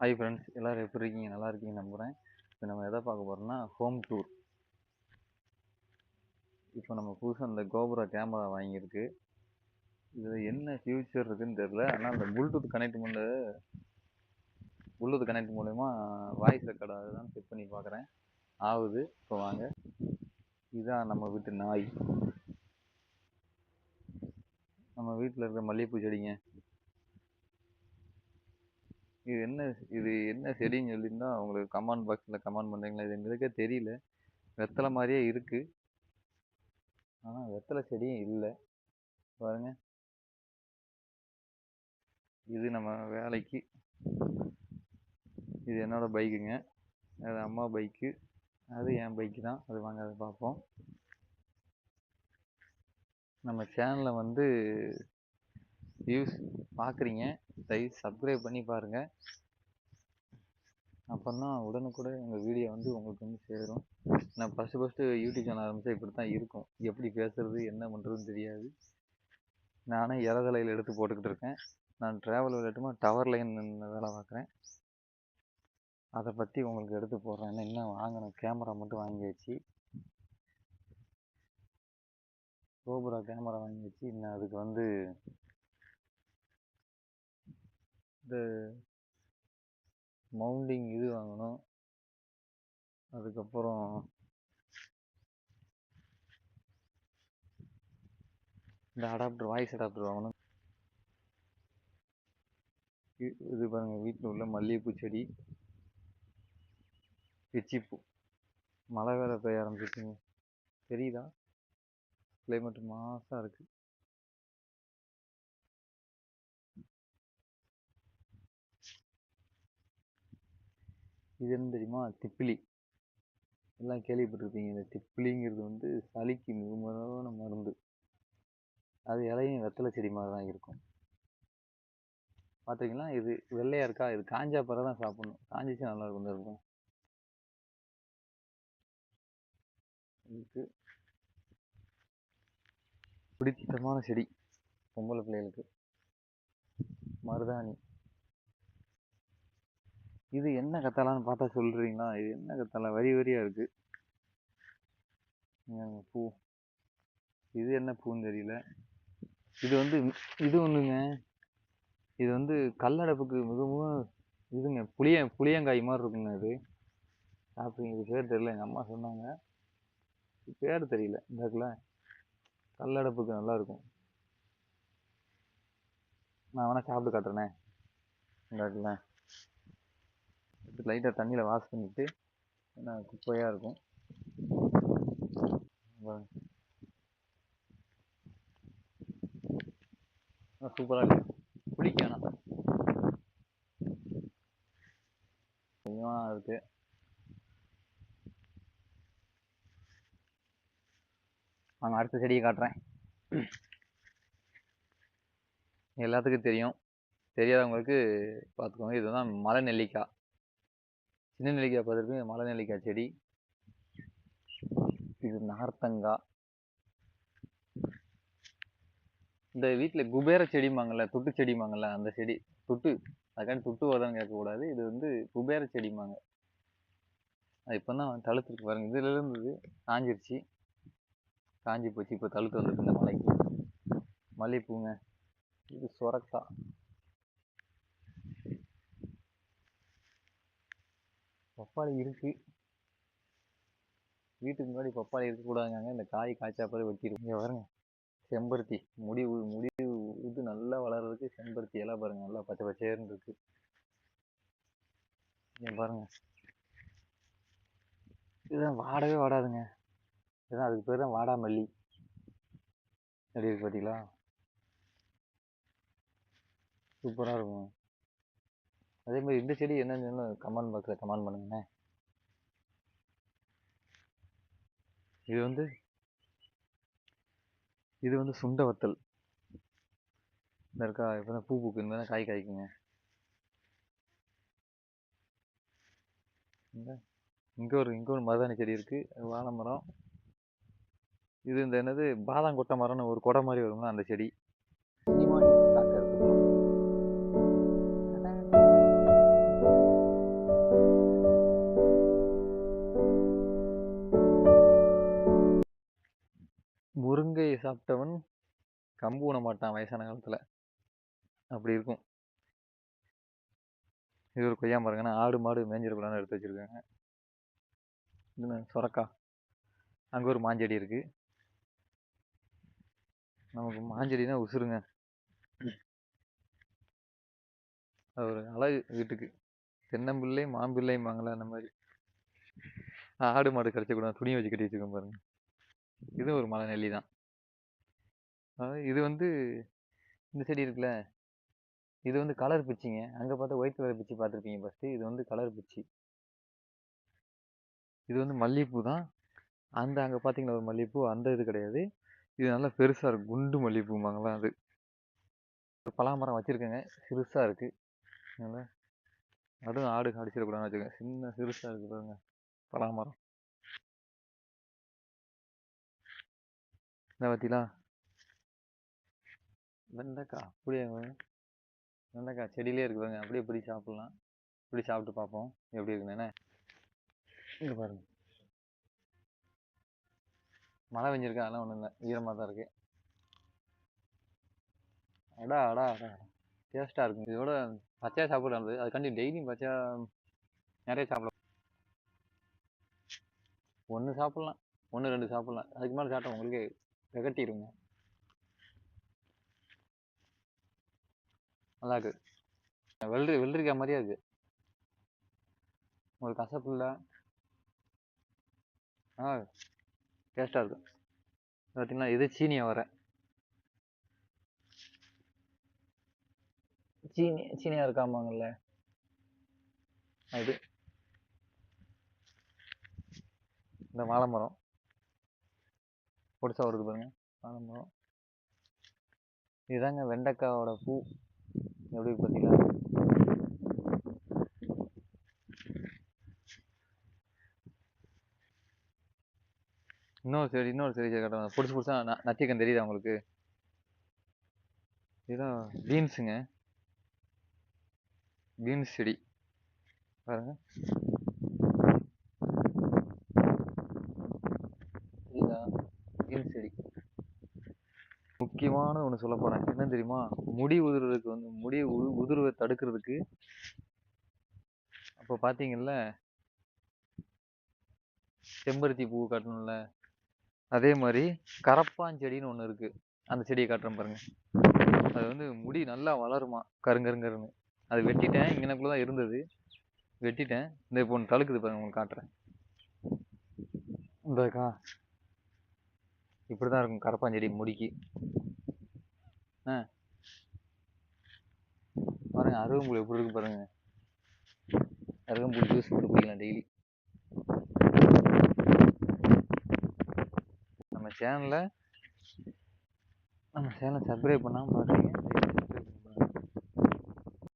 Hi friends எல்லோரும் எப்படி இருக்கீங்க? நல்லா இருக்கீங்க நம்புகிறேன் இப்போ நம்ம எதை பார்க்க போகிறோம்னா ஹோம் டூர் இப்போ நம்ம புதுசாக அந்த கோபுரா கேமரா வாங்கியிருக்கு. இதில் என்ன ஃபியூச்சர் இருக்குதுன்னு தெரில ஆனால் அந்த ப்ளூடூத் கனெக்ட் பண்ண ப்ளூடூத் கனெக்ட் மூலயமா வாய்ஸ் ரெக்கார்ட் அதுதான் செக் பண்ணி பார்க்குறேன். ஆகுது. இப்போ வாங்க. இதுதான் நம்ம வீட்டு நாய். நம்ம வீட்டில் இருக்கிற மல்லிகைப்பூ செடிங்க. இது என்ன இது என்ன செடின்னு சொல்லியிருந்தா அவங்களுக்கு கமெண்ட் பாக்ஸில் கமெண்ட் பண்ணுறீங்களா இது எங்களுக்கே தெரியல. வெத்தலை மாதிரியே இருக்குது ஆனால் வெத்தலை செடியும் இல்லை. பாருங்க. இது நம்ம வேலைக்கு. இது என்னோடய பைக்குங்க. அது அம்மா பைக்கு. அது என் பைக்கு தான். அது வாங்க அதை பார்ப்போம். நம்ம சேனலை வந்து வியூஸ் பார்க்குறீங்க தயவு சப்ஸ்கிரைப் பண்ணி பாருங்கள் அப்போ தான் உடனுக்குடன் எங்கள் வீடியோ வந்து உங்களுக்கு வந்து சேரும். நான் ஃபஸ்ட்டு ஃபஸ்ட்டு யூடியூப் சேனல் ஆரம்பித்தா இப்படி தான் இருக்கும். எப்படி பேசுகிறது என்ன பண்ணுறதுன்னு தெரியாது. நானே இறதலையில் எடுத்து போட்டுக்கிட்டு இருக்கேன். நான் ட்ராவல் விளையாட்டுமா டவர் லைன் வேலை பார்க்குறேன் அதை பற்றி உங்களுக்கு எடுத்து போடுறேன். இன்னும் வாங்கணும்? கேமரா மட்டும் வாங்கியாச்சு. கோபுரா கேமரா வாங்கியாச்சு. இன்னும் அதுக்கு வந்து இந்த மவுண்டிங் இது வாங்கணும். அதுக்கப்புறம் இந்த அடாப்டர் வாய்ஸ் அடாப்டர் வாங்கணும். இது பாருங்கள் வீட்டில் உள்ள மல்லிகைப்பூ செடி பிச்சிப்பூ மழை வேறு பெய்ய ஆரம்பிச்சிங்க தெரியுதா? கிளைமேட் மாசாக இருக்குது இது என்ன தெரியுமா? திப்பிலி. எல்லாம் கேள்விப்பட்டிருப்பீங்க. இந்த திப்பிலிங்கிறது வந்து சளிக்கு மிகுமான மருந்து. அது இலையும் வெத்தலை செடி மாதிரி தான் இருக்கும். பார்த்துருக்கீங்களா இது வெள்ளையாக இருக்கா? இது காஞ்சா பிறகு தான் சாப்பிட்ணும். காஞ்சிச்சு நல்லா இருக்கும். இருக்கும் இதுக்கு பிடித்தமான செடி பொம்பளை பிள்ளைகளுக்கு. மருதாணி. இது என்ன கத்தாலான்னு பார்த்தா சொல்கிறீங்களா இது என்ன கத்தலை? வரி வரியாக இருக்குது பூ. இது என்ன பூன்னு தெரியல. இது வந்து இது ஒன்றுங்க இது வந்து கல்லடப்புக்கு மிகவும் இதுங்க புளிய புளியங்காய் மாதிரி இருக்குங்க இது சாப்பிடுங்க இது பேர் தெரியல எங்கள் அம்மா சொன்னாங்க. பேர் தெரியல இந்தாக்குல கல்லடப்புக்கு நல்லாயிருக்கும் நான் வேணால் சாப்பிட்டு காட்டுறேனே இந்தாக்குல இருக்குல்ல லைட்டாக தண்ணியில் வாஷ் பண்ணிவிட்டு ஏன்னா குப்பையாக இருக்கும். சூப்பராக இருக்கு. குளிக்க ஆனால் இருக்குது நாங்கள் அடுத்த செடியை காட்டுறேன். எல்லாத்துக்கும் தெரியும். தெரியாதவங்களுக்கு பார்த்துக்கோங்க. இதுதான் மலை நெல்லிக்காய். சின்ன நெல்லிக்காய் பார்த்துருப்பீங்க மலை நெல்லிக்காய் செடி. இது நார்த்தங்காய் இந்த வீட்டில் குபேர செடிமாங்கல்ல துட்டு செடிமாங்கல்ல அந்த செடி. துட்டு. அதுக்காண்டி துட்டு வருதான்னு கேட்கக்கூடாது. இது வந்து குபேர செடிமாங்க அது இப்போ தான் தழுத்துருக்கு பாருங்க. இதில் இருந்தது காஞ்சிருச்சு. காஞ்சி போச்சு. இப்போ தழுத்து வந்துருக்கு இந்த மலைக்கு. மல்லிகைப்பூங்க இது சுரக்கா. பப்பாளி இருக்கு. வீட்டுக்கு முன்னாடி பப்பாளி இருக்கக்கூடாதுங்க இந்த காய் காய்ச்சா பிறகு வெட்டிடும் இங்கே பாருங்க. செம்பருத்தி. முடி முடி இது நல்லா வளர்றதுக்கு செம்பருத்தி எல்லாம் பாருங்க. நல்லா பச்சை பச்சையர்னு இருக்கு. இங்கே பாருங்க. இதுதான் வாடவே வாடாதுங்க. இதுதான் அதுக்கு பேர் தான் வாடாமல்லி. எப்படி இருக்கு பார்த்தீங்களா சூப்பராக இருக்கும். அதே மாதிரி இந்த செடி என்னன்னு கமெண்ட் பாக்ஸில் கமெண்ட் பண்ணுங்கண்ணே. இது வந்து இது வந்து சுண்ட வத்தல். இந்த இருக்கா இப்போ தான் பூ பூக்கு இந்த காய் காய்க்குங்க. இங்கே ஒரு இங்கே ஒரு மருதாணி செடி இருக்குது வாழை மரம் இது இந்த என்னது பாதாம் கொட்டை மரம்னு ஒரு கொடை மாதிரி வருங்களா அந்த செடி. சாப்பிட்டவன் கம்பு ஊன மாட்டான் வயசான காலத்தில். அப்படி இருக்கும். இது ஒரு கொய்யா மரங்கன்னா ஆடு மாடு மேய்ஞ்சிடக்கூடாதுன்னு எடுத்து வச்சுருக்காங்க. என்ன சொரக்கா? அங்கே ஒரு மாஞ்செடி இருக்குது நமக்கு மாஞ்செடினா உசுருங்க. அது ஒரு அழகு வீட்டுக்கு. தென்னம்பிள்ளை மாம்பிள்ளைம்பாங்களே அந்த மாதிரி. ஆடு மாடு கிடச்சக்கூடாது துணியை வச்சு கட்டி வச்சுக்கோங்க பாருங்க. இது ஒரு மலை நெல்லி தான். அதாவது இது வந்து இந்த செடி இருக்குல்ல இது வந்து கலர் பிச்சிங்க. அங்கே பார்த்தா ஒயிட் கலர் பிச்சி பார்த்துருப்பீங்க ஃபஸ்ட்டு இது வந்து கலர் பிச்சி. இது வந்து மல்லிகைப்பூ தான். அந்த அங்கே பார்த்தீங்களா ஒரு மல்லிகைப்பூ அந்த இது கிடையாது. இது நல்லா பெருசாக இருக்கும். குண்டு மல்லிகைப்பூம்பாங்களா அது. ஒரு பலாமரம் வச்சுருக்கேங்க. சிறுசாக இருக்குது நல்லா அதுவும் ஆடு அடிச்சிடக்கூடாதுன்னு வச்சுக்கோங்க. சின்ன சிறுசாக இருக்குது பாருங்க. பலாமரம். என்ன பார்த்தீங்களா வெண்டைக்காய் அப்படியே வெண்டைக்காய் செடியிலே இருக்குதுங்க அப்படியே இப்படி சாப்பிட்லாம். இப்படி சாப்பிட்டு பார்ப்போம். எப்படி இருக்குன்னு இங்கே பாருங்க. மழை பெஞ்சிருக்கு? அதெல்லாம் ஒன்றும் இல்லை. ஈரமாக தான் இருக்கு. அடா அடா அடா டேஸ்ட்டாக இருக்கும் இதோட பச்சையாக சாப்பிட நல்லது அதுக்காண்டி டெய்லியும் பச்சையாக நிறைய சாப்பிடலாம் ஒன்று சாப்பிட்லாம். ஒன்று ரெண்டு சாப்பிட்லாம். அதுக்கு மேலே சாப்பிட்டா உங்களுக்கே திகட்டிடுங்க நல்லா இருக்கு வெள்ளரி வெள்ளரிக்காய் மாதிரியே இருக்கு. ஒரு கசப்பு இல்லை ஆ டேஸ்ட்டாக இருக்கும் பார்த்தீங்கன்னா இது சீனியை வர. சீனி சீனியா இருக்காமாங்கல்ல அது இந்த வாழை மரம் பொடிசா வருது பாருங்க. வாழை மரம் இதுதாங்க வெண்டைக்காவோட பூ. எப்படி பார்த்தீங்களா? இன்னொரு செடி இன்னொரு செடி கட்டுறாங்க புதுசு பிடிச்சா ந நச்சிக்கன் தெரியுதா உங்களுக்கு? இதுதான் பீன்ஸுங்க. பீன்ஸ் செடி. பாருங்க. இதுதான் பீன்ஸ் செடி. முக்கியமான ஒன்று சொல்ல போகிறேன் என்ன தெரியுமா? முடி உதிர்றதுக்கு வந்து முடி உ உதிர்வை தடுக்கிறதுக்கு அப்போ பார்த்தீங்கல்ல செம்பருத்தி பூ காட்டணும்ல அதே மாதிரி கரப்பாஞ்செடின்னு ஒன்று இருக்குது அந்த செடியை காட்டுறேன் பாருங்க. அது வந்து முடி நல்லா வளருமா? கருங்கருங்கருன்னு. அது வெட்டிட்டேன். இங்கனக்குள்ள தான் இருந்தது. வெட்டிட்டேன். இந்த இப்போ ஒன்று தழுக்குது பாருங்க. உங்களுக்கு காட்டுறேன். இந்தக்கா இப்படி தான் இருக்கும் கரப்பாஞ்செடி முடிக்கு. ஆ. பாருங்க அருகம்புல் எப்படி இருக்கு பாருங்க. அருகம்புல் ஜூஸ் போட்டு குடிக்கலாம் டெய்லி. நம்ம சேனலை நம்ம சேனலை சப்ஸ்கிரைப் பண்ணாமல் பார்க்குறீங்க